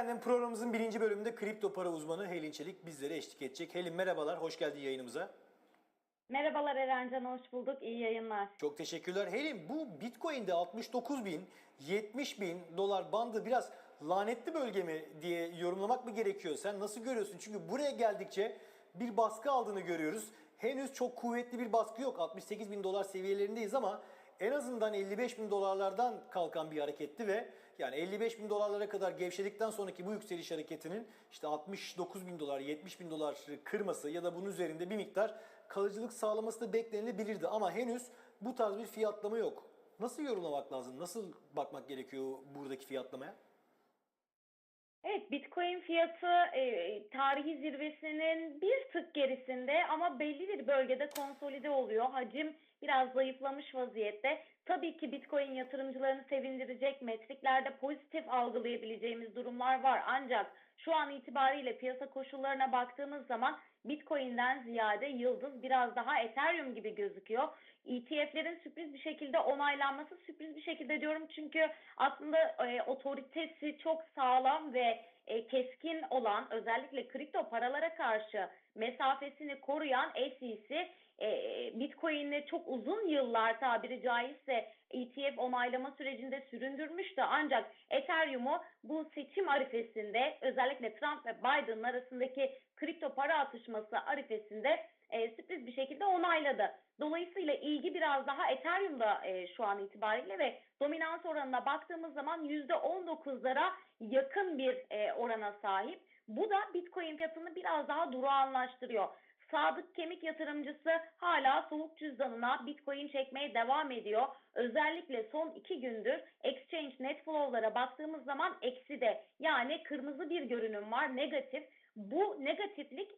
Efendim programımızın birinci bölümünde kripto para uzmanı Helin Çelik bizlere eşlik edecek. Helin merhabalar, hoş geldin yayınımıza. Merhabalar Erencan, hoş bulduk. İyi yayınlar. Çok teşekkürler. Helin bu Bitcoin'de 69 bin, 70 bin dolar bandı biraz lanetli bölge mi diye yorumlamak mı gerekiyor? Sen nasıl görüyorsun? Çünkü buraya geldikçe bir baskı aldığını görüyoruz. Henüz çok kuvvetli bir baskı yok. 68 bin dolar seviyelerindeyiz ama en azından 55 bin dolarlardan kalkan bir hareketti ve yani 55 bin dolarlara kadar gevşedikten sonraki bu yükseliş hareketinin işte 69 bin dolar, 70 bin dolar kırması ya da bunun üzerinde bir miktar kalıcılık sağlaması da beklenilebilirdi. Ama henüz bu tarz bir fiyatlama yok. Nasıl yorumlamak lazım? Nasıl bakmak gerekiyor buradaki fiyatlamaya? Evet, Bitcoin fiyatı e, tarihi zirvesinin bir tık gerisinde ama belli bir bölgede konsolide oluyor. Hacim biraz zayıflamış vaziyette. Tabii ki Bitcoin yatırımcılarını sevindirecek metriklerde pozitif algılayabileceğimiz durumlar var. Ancak şu an itibariyle piyasa koşullarına baktığımız zaman Bitcoin'den ziyade yıldız biraz daha Ethereum gibi gözüküyor. ETF'lerin sürpriz bir şekilde onaylanması sürpriz bir şekilde diyorum çünkü aslında e, otoritesi çok sağlam ve e, keskin olan özellikle kripto paralara karşı mesafesini koruyan SEC Bitcoin'i çok uzun yıllar tabiri caizse ETF onaylama sürecinde süründürmüştü. Ancak Ethereum'u bu seçim arifesinde özellikle Trump ve Biden arasındaki kripto para atışması arifesinde e, sürpriz bir şekilde onayladı. Dolayısıyla ilgi biraz daha Ethereum'da e, şu an itibariyle ve dominans oranına baktığımız zaman %19'lara yakın bir e, orana sahip. Bu da Bitcoin fiyatını biraz daha durağanlaştırıyor. Sadık kemik yatırımcısı hala soğuk cüzdanına Bitcoin çekmeye devam ediyor. Özellikle son iki gündür exchange net flow'lara baktığımız zaman eksi de yani kırmızı bir görünüm var negatif. Bu negatiflik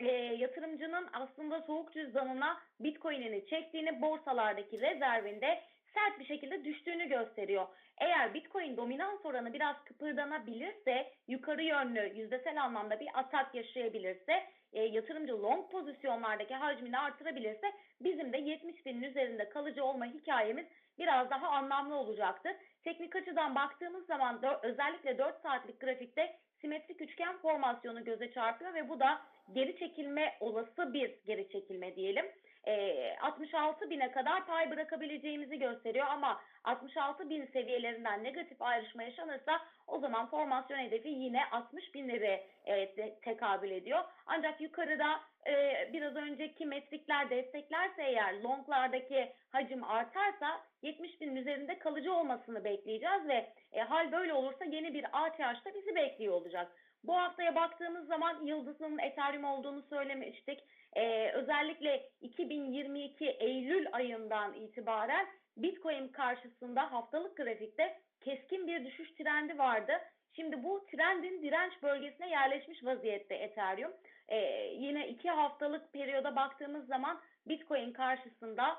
e, yatırımcının aslında soğuk cüzdanına Bitcoin'ini çektiğini borsalardaki rezervinde sert bir şekilde düştüğünü gösteriyor. Eğer Bitcoin dominans oranı biraz kıpırdanabilirse, yukarı yönlü yüzdesel anlamda bir atak yaşayabilirse, e, yatırımcı long pozisyonlardaki hacmini artırabilirse bizim de 70 binin üzerinde kalıcı olma hikayemiz biraz daha anlamlı olacaktır. Teknik açıdan baktığımız zaman özellikle 4 saatlik grafikte simetrik üçgen formasyonu göze çarpıyor ve bu da geri çekilme olası bir geri çekilme diyelim. E, 66 bine kadar pay bırakabileceğimizi gösteriyor ama 66 bin seviyelerinden negatif ayrışma yaşanırsa o zaman formasyon hedefi yine 60 binlere e, te- tekabül ediyor. Ancak yukarıda e, biraz önceki metrikler desteklerse eğer longlardaki hacim artarsa 70 binin üzerinde kalıcı olmasını bekleyeceğiz ve e, hal böyle olursa yeni bir ATH'da bizi bekliyor olacak. Bu haftaya baktığımız zaman yıldızının Ethereum olduğunu söylemiştik. Ee, özellikle 2022 Eylül ayından itibaren Bitcoin karşısında haftalık grafikte keskin bir düşüş trendi vardı. Şimdi bu trendin direnç bölgesine yerleşmiş vaziyette Ethereum. Ee, yine iki haftalık periyoda baktığımız zaman Bitcoin karşısında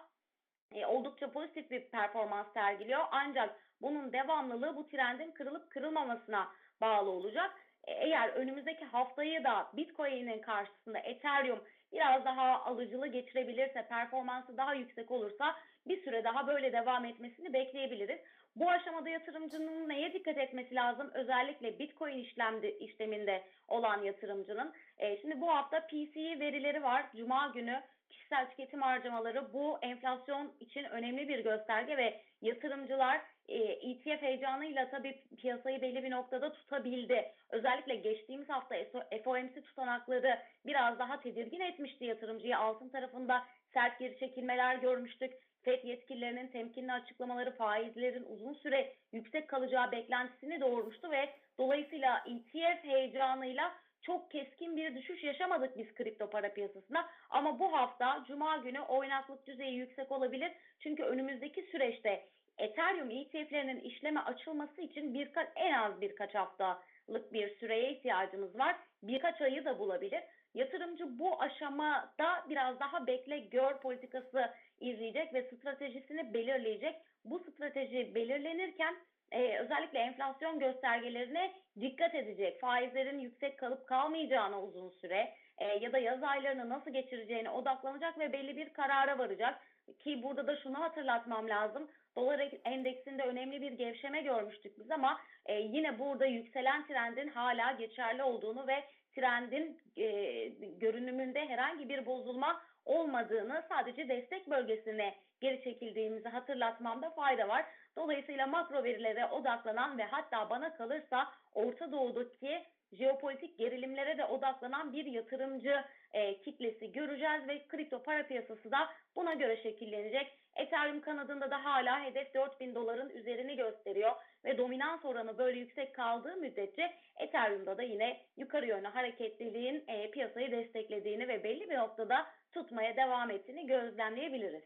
e, oldukça pozitif bir performans sergiliyor. Ancak bunun devamlılığı bu trendin kırılıp kırılmamasına bağlı olacak. E, Eğer önümüzdeki haftayı da Bitcoin'in karşısında Ethereum biraz daha alıcılı geçirebilirse, performansı daha yüksek olursa bir süre daha böyle devam etmesini bekleyebiliriz. Bu aşamada yatırımcının neye dikkat etmesi lazım? Özellikle Bitcoin işlemde, işleminde olan yatırımcının. E, şimdi bu hafta PCE verileri var. Cuma günü kişisel tüketim harcamaları bu enflasyon için önemli bir gösterge ve yatırımcılar e, ETF heyecanıyla tabii piyasayı belli bir noktada tutabildi. Özellikle geçtiğimiz hafta FOMC tutanakları biraz daha tedirgin etmişti yatırımcıyı. Altın tarafında sert geri çekilmeler görmüştük. FED yetkililerinin temkinli açıklamaları faizlerin uzun süre yüksek kalacağı beklentisini doğurmuştu ve dolayısıyla ETF heyecanıyla çok keskin bir düşüş yaşamadık biz kripto para piyasasında. Ama bu hafta Cuma günü oynaklık düzeyi yüksek olabilir. Çünkü önümüzdeki süreçte Ethereum ETF'lerinin işleme açılması için birkaç en az birkaç haftalık bir süreye ihtiyacımız var. Birkaç ayı da bulabilir. Yatırımcı bu aşamada biraz daha bekle gör politikası izleyecek ve stratejisini belirleyecek. Bu strateji belirlenirken e, özellikle enflasyon göstergelerine dikkat edecek. Faizlerin yüksek kalıp kalmayacağına uzun süre e, ya da yaz aylarını nasıl geçireceğine odaklanacak ve belli bir karara varacak. Ki burada da şunu hatırlatmam lazım. Dolar endeksinde önemli bir gevşeme görmüştük biz ama e, yine burada yükselen trendin hala geçerli olduğunu ve trendin e, görünümünde herhangi bir bozulma olmadığını sadece destek bölgesine geri çekildiğimizi hatırlatmamda fayda var. Dolayısıyla makro verilere odaklanan ve hatta bana kalırsa Orta Doğu'daki jeopolitik gerilimlere de odaklanan bir yatırımcı e, kitlesi göreceğiz ve kripto para piyasası da buna göre şekillenecek. Ethereum kanadında da hala hedef 4000 doların üzerini gösteriyor ve dominans oranı böyle yüksek kaldığı müddetçe Ethereum'da da yine yukarı yönlü hareketliliğin e, piyasayı desteklediğini ve belli bir noktada tutmaya devam ettiğini gözlemleyebiliriz.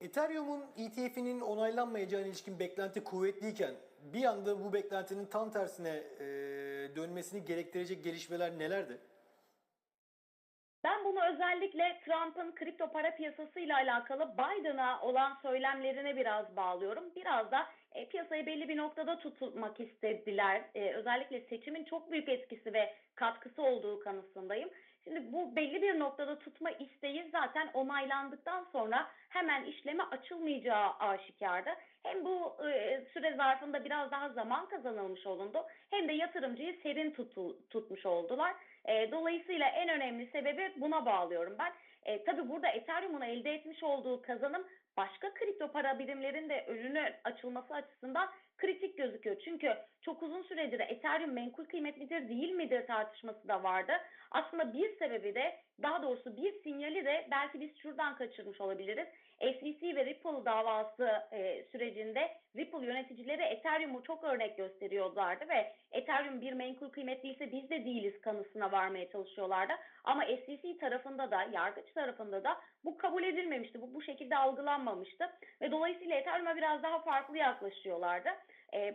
Ethereum'un ETF'inin onaylanmayacağına ilişkin beklenti kuvvetliyken bir anda bu beklentinin tam tersine e, dönmesini gerektirecek gelişmeler nelerdi? Bunu özellikle Trump'ın kripto para piyasası ile alakalı Biden'a olan söylemlerine biraz bağlıyorum. Biraz da e, piyasayı belli bir noktada tutmak istediler. E, özellikle seçimin çok büyük etkisi ve katkısı olduğu kanısındayım. Şimdi bu belli bir noktada tutma isteği zaten onaylandıktan sonra hemen işleme açılmayacağı aşikardı. Hem bu e, süre zarfında biraz daha zaman kazanılmış olundu hem de yatırımcıyı serin tutu, tutmuş oldular. E, dolayısıyla en önemli sebebi buna bağlıyorum ben. E, tabii burada Ethereum'un elde etmiş olduğu kazanım başka kripto para birimlerin de önünü açılması açısından kritik gözüküyor. Çünkü çok uzun süredir Ethereum menkul kıymetlidir değil midir tartışması da vardı. Aslında bir sebebi de daha doğrusu bir sinyali de belki biz şuradan kaçırmış olabiliriz. SEC ve Ripple davası e, sürecinde Ripple yöneticileri Ethereum'u çok örnek gösteriyorlardı ve Ethereum bir menkul kıymet değilse biz de değiliz kanısına varmaya çalışıyorlardı. Ama SEC tarafında da yargıç tarafında da bu kabul edilmemişti. Bu bu şekilde algılanmamıştı ve dolayısıyla Ethereum'a biraz daha farklı yaklaşıyorlardı. E,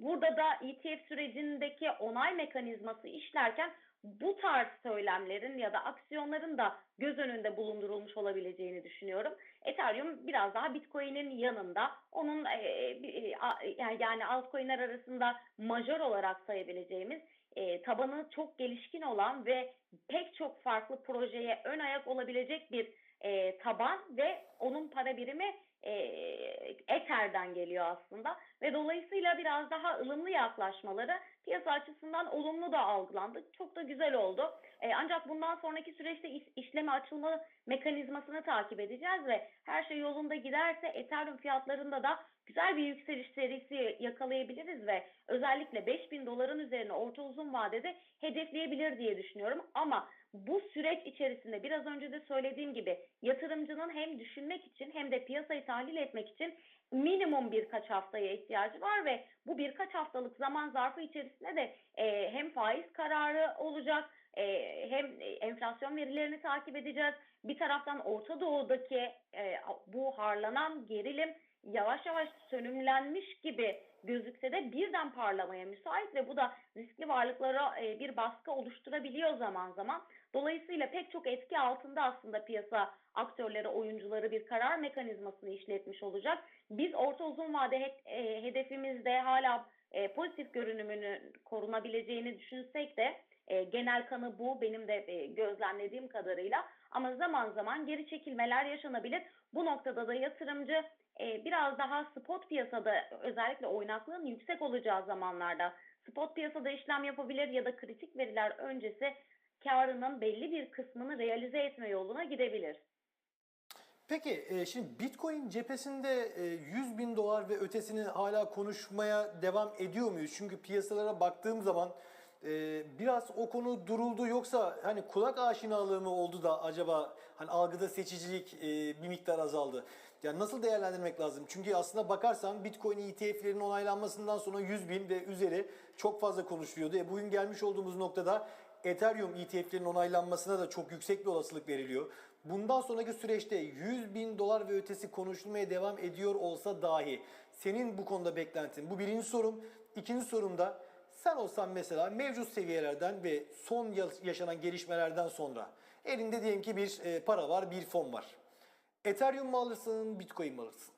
burada da ETF sürecindeki onay mekanizması işlerken bu tarz söylemlerin ya da aksiyonların da göz önünde bulundurulmuş olabileceğini düşünüyorum. Ethereum biraz daha Bitcoin'in yanında. Onun e, e, yani altcoin'ler arasında majör olarak sayabileceğimiz e, tabanı çok gelişkin olan ve pek çok farklı projeye ön ayak olabilecek bir e, taban ve onun para birimi e, Ether'den geliyor aslında ve dolayısıyla biraz daha ılımlı yaklaşmaları piyasa açısından olumlu da algılandı. Çok da güzel oldu. E, ancak bundan sonraki süreçte iş, işleme açılma mekanizmasını takip edeceğiz ve her şey yolunda giderse Ethereum fiyatlarında da güzel bir yükseliş serisi yakalayabiliriz ve özellikle 5000 doların üzerine orta uzun vadede hedefleyebilir diye düşünüyorum. Ama bu süreç içerisinde biraz önce de söylediğim gibi yatırımcının hem düşünmek için hem de piyasayı tahlil etmek için minimum birkaç haftaya ihtiyacı var ve bu birkaç haftalık zaman zarfı içerisinde de e, hem faiz kararı olacak e, hem enflasyon verilerini takip edeceğiz. Bir taraftan Orta Doğu'daki e, bu harlanan gerilim yavaş yavaş sönümlenmiş gibi gözükse de birden parlamaya müsait ve bu da riskli varlıklara e, bir baskı oluşturabiliyor zaman zaman. Dolayısıyla pek çok etki altında aslında piyasa aktörleri, oyuncuları bir karar mekanizmasını işletmiş olacak. Biz orta uzun vade e, hedefimizde hala e, pozitif görünümünü korunabileceğini düşünsek de genel kanı bu benim de e, gözlemlediğim kadarıyla ama zaman zaman geri çekilmeler yaşanabilir. Bu noktada da yatırımcı e, biraz daha spot piyasada özellikle oynaklığın yüksek olacağı zamanlarda spot piyasada işlem yapabilir ya da kritik veriler öncesi karının belli bir kısmını realize etme yoluna gidebilir. Peki e, şimdi Bitcoin cephesinde e, 100 bin dolar ve ötesini hala konuşmaya devam ediyor muyuz? Çünkü piyasalara baktığım zaman e, biraz o konu duruldu yoksa hani kulak aşinalığı mı oldu da acaba hani algıda seçicilik e, bir miktar azaldı? Yani nasıl değerlendirmek lazım? Çünkü aslında bakarsan Bitcoin ETF'lerin onaylanmasından sonra 100 bin ve üzeri çok fazla konuşuluyordu. E, bugün gelmiş olduğumuz noktada Ethereum ETF'lerin onaylanmasına da çok yüksek bir olasılık veriliyor. Bundan sonraki süreçte 100 bin dolar ve ötesi konuşulmaya devam ediyor olsa dahi senin bu konuda beklentin? Bu birinci sorum. İkinci sorum da sen olsan mesela mevcut seviyelerden ve son yaşanan gelişmelerden sonra elinde diyelim ki bir e, para var, bir fon var. Ethereum mu alırsın, Bitcoin mi alırsın?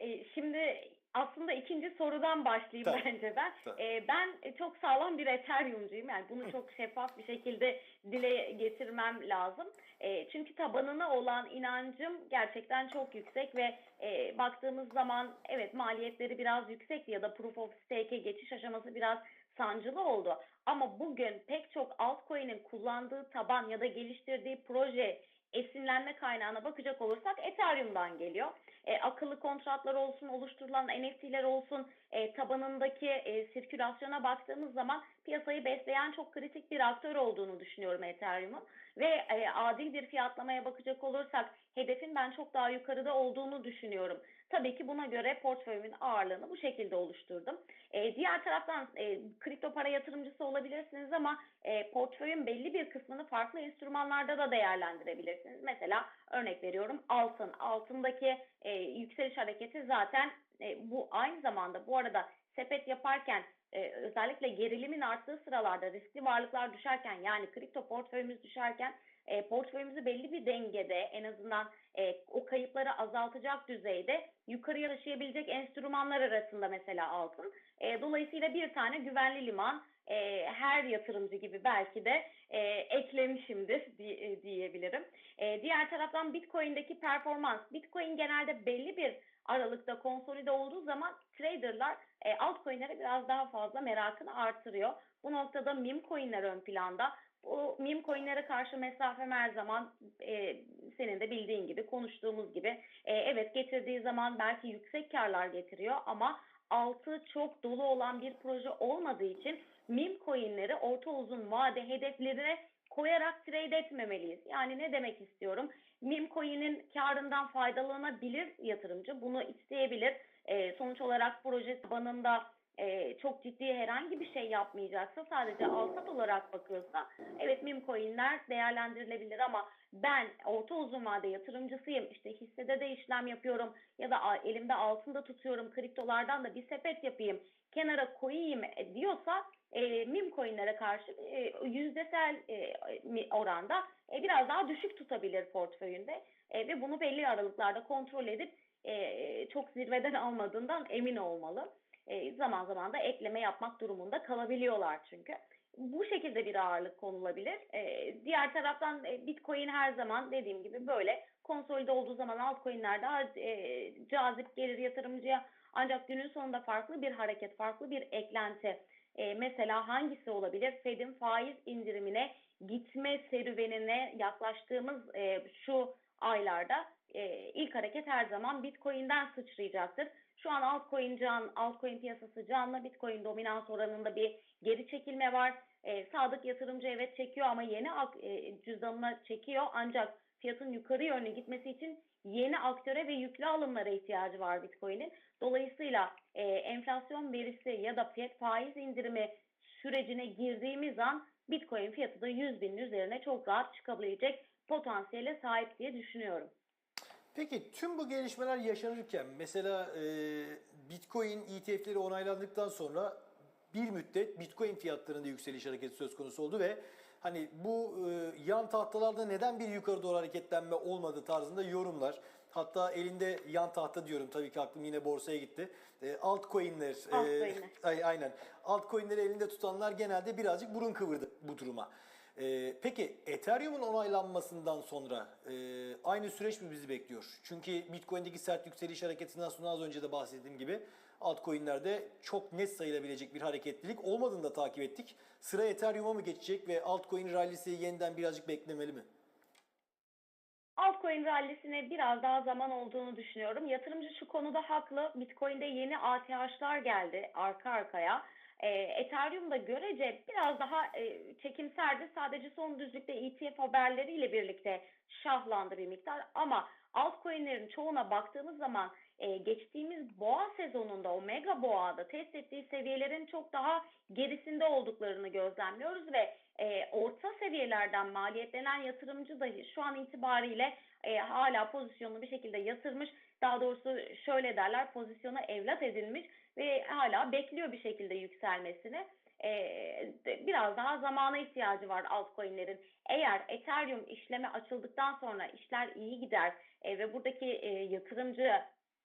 E, şimdi aslında ikinci sorudan başlayayım Tabii, bence ben. tabii. Ee, ben çok sağlam bir Ethereum'cuyum. Yani bunu çok şeffaf bir şekilde dile getirmem lazım. Ee, çünkü tabanına olan inancım gerçekten çok yüksek ve e, baktığımız zaman evet maliyetleri biraz yüksekti ya da Proof of Stake'e geçiş aşaması biraz sancılı oldu. Ama bugün pek çok altcoin'in kullandığı taban ya da geliştirdiği proje esinlenme kaynağına bakacak olursak Ethereum'dan geliyor. E, akıllı kontratlar olsun, oluşturulan NFT'ler olsun, e, tabanındaki e, sirkülasyona baktığımız zaman piyasayı besleyen çok kritik bir aktör olduğunu düşünüyorum Ethereum'un. Ve e, adil bir fiyatlamaya bakacak olursak hedefin ben çok daha yukarıda olduğunu düşünüyorum. Tabii ki buna göre portföyümün ağırlığını bu şekilde oluşturdum. E, diğer taraftan e, kripto para yatırımcısı olabilirsiniz ama e, portföyün belli bir kısmını farklı enstrümanlarda da değerlendirebilirsiniz. Mesela örnek veriyorum altın. Altındaki e, yükseliş hareketi zaten e, bu aynı zamanda bu arada sepet yaparken e, özellikle gerilimin arttığı sıralarda riskli varlıklar düşerken yani kripto portföyümüz düşerken e, portföyümüzü belli bir dengede en azından e, o kayıpları azaltacak düzeyde yukarıya taşıyabilecek enstrümanlar arasında mesela altın. E, dolayısıyla bir tane güvenli liman e, her yatırımcı gibi belki de e, eklemişimdir di- e, diyebilirim. E, diğer taraftan Bitcoin'deki performans. Bitcoin genelde belli bir aralıkta konsolide olduğu zaman traderlar e, altcoin'lere biraz daha fazla merakını artırıyor. Bu noktada meme coin'ler ön planda. Bu meme coin'lere karşı mesafem her zaman e, senin de bildiğin gibi konuştuğumuz gibi e, evet getirdiği zaman belki yüksek karlar getiriyor ama altı çok dolu olan bir proje olmadığı için meme coin'leri orta uzun vade hedeflerine koyarak trade etmemeliyiz. Yani ne demek istiyorum? Meme coin'in karından faydalanabilir yatırımcı. Bunu isteyebilir. E, sonuç olarak proje tabanında e, çok ciddi herhangi bir şey yapmayacaksa sadece alsat olarak bakıyorsa evet meme coin'ler değerlendirilebilir ama ben orta uzun vade yatırımcısıyım işte hissede de işlem yapıyorum ya da elimde altında tutuyorum kriptolardan da bir sepet yapayım kenara koyayım e, diyorsa e, meme coin'lere karşı e, yüzdesel e, oranda e, biraz daha düşük tutabilir portföyünde e, ve bunu belli aralıklarda kontrol edip e, çok zirveden almadığından emin olmalı. E, zaman zaman da ekleme yapmak durumunda kalabiliyorlar çünkü. Bu şekilde bir ağırlık konulabilir. E, diğer taraftan e, Bitcoin her zaman dediğim gibi böyle konsolide olduğu zaman altcoin'ler daha e, cazip gelir yatırımcıya. Ancak günün sonunda farklı bir hareket, farklı bir eklenti. E, mesela hangisi olabilir? Fed'in faiz indirimine gitme serüvenine yaklaştığımız e, şu aylarda e, ilk hareket her zaman Bitcoin'den sıçrayacaktır. Şu an altcoin can, altcoin piyasası canlı, Bitcoin dominans oranında bir geri çekilme var. E, sadık yatırımcı evet çekiyor ama yeni e, cüzdanına çekiyor ancak fiyatın yukarı yönlü gitmesi için yeni aktöre ve yüklü alımlara ihtiyacı var Bitcoin'in. Dolayısıyla e, enflasyon verisi ya da fiyat faiz indirimi sürecine girdiğimiz an Bitcoin fiyatı da 100 binin üzerine çok rahat çıkabilecek potansiyele sahip diye düşünüyorum. Peki tüm bu gelişmeler yaşanırken mesela e, Bitcoin ETF'leri onaylandıktan sonra bir müddet Bitcoin fiyatlarında yükseliş hareketi söz konusu oldu ve hani bu e, yan tahtalarda neden bir yukarı doğru hareketlenme olmadı tarzında yorumlar. Hatta elinde yan tahta diyorum tabii ki aklım yine borsaya gitti. E, altcoin'ler, e, Altcoin'ler. ay, aynen. Altcoin'leri elinde tutanlar genelde birazcık burun kıvırdı bu duruma. Ee, peki Ethereum'un onaylanmasından sonra e, aynı süreç mi bizi bekliyor? Çünkü Bitcoin'deki sert yükseliş hareketinden sonra az önce de bahsettiğim gibi altcoin'lerde çok net sayılabilecek bir hareketlilik olmadığını da takip ettik. Sıra Ethereum'a mı geçecek ve altcoin rallisi yeniden birazcık beklemeli mi? Altcoin rallisine biraz daha zaman olduğunu düşünüyorum. Yatırımcı şu konuda haklı. Bitcoin'de yeni ATH'lar geldi arka arkaya. E, Ethereum'da görece biraz daha e, çekimserdi. Sadece son düzlükte ETF haberleriyle birlikte şahlandı bir miktar. Ama altcoin'lerin çoğuna baktığımız zaman e, geçtiğimiz boğa sezonunda o mega boğada test ettiği seviyelerin çok daha gerisinde olduklarını gözlemliyoruz ve e, orta seviyelerden maliyetlenen yatırımcı dahi şu an itibariyle e, hala pozisyonunu bir şekilde yatırmış. Daha doğrusu şöyle derler pozisyona evlat edilmiş ve hala bekliyor bir şekilde yükselmesini. E, de- biraz daha zamana ihtiyacı var altcoin'lerin. Eğer Ethereum işleme açıldıktan sonra işler iyi gider e, ve buradaki e, yatırımcı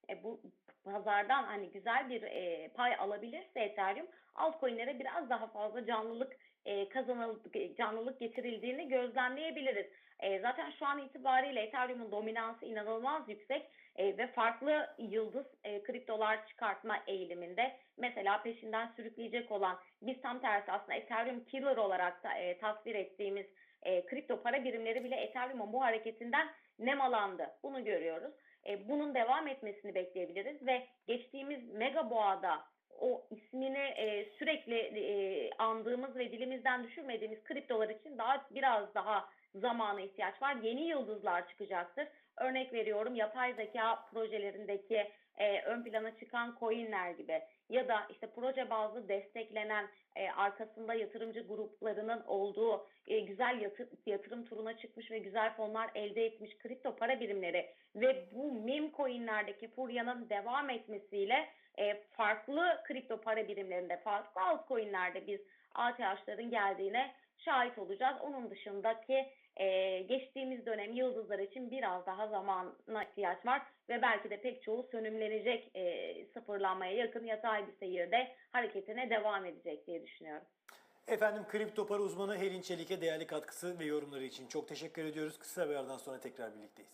e, bu pazardan hani güzel bir e, pay alabilirse Ethereum altcoin'lere biraz daha fazla canlılık e, kazanılıp canlılık getirildiğini gözlemleyebiliriz. E, zaten şu an itibariyle Ethereum'un dominansı inanılmaz yüksek e, ve farklı yıldız e, kriptolar çıkartma eğiliminde. Mesela peşinden sürükleyecek olan biz tam tersi aslında Ethereum killer olarak da e, tasvir ettiğimiz e, kripto para birimleri bile Ethereum'un bu hareketinden nemalandı. Bunu görüyoruz. E, bunun devam etmesini bekleyebiliriz ve geçtiğimiz mega boğada o ismini e, sürekli e, andığımız ve dilimizden düşürmediğimiz kriptolar için daha biraz daha zamana ihtiyaç var. Yeni yıldızlar çıkacaktır. Örnek veriyorum yapay zeka projelerindeki e, ön plana çıkan coinler gibi ya da işte proje bazlı desteklenen e, arkasında yatırımcı gruplarının olduğu e, güzel yatır, yatırım turuna çıkmış ve güzel fonlar elde etmiş kripto para birimleri ve bu meme coinlerdeki furyanın devam etmesiyle e, farklı kripto para birimlerinde, farklı altcoinlerde biz ATH'ların geldiğine şahit olacağız. Onun dışındaki e, geçtiğimiz dönem yıldızlar için biraz daha zamana ihtiyaç var ve belki de pek çoğu sönümlenecek e, sıfırlanmaya yakın yatay bir seyirde hareketine devam edecek diye düşünüyorum. Efendim kripto para uzmanı Helin Çelik'e değerli katkısı ve yorumları için çok teşekkür ediyoruz. Kısa bir aradan sonra tekrar birlikteyiz.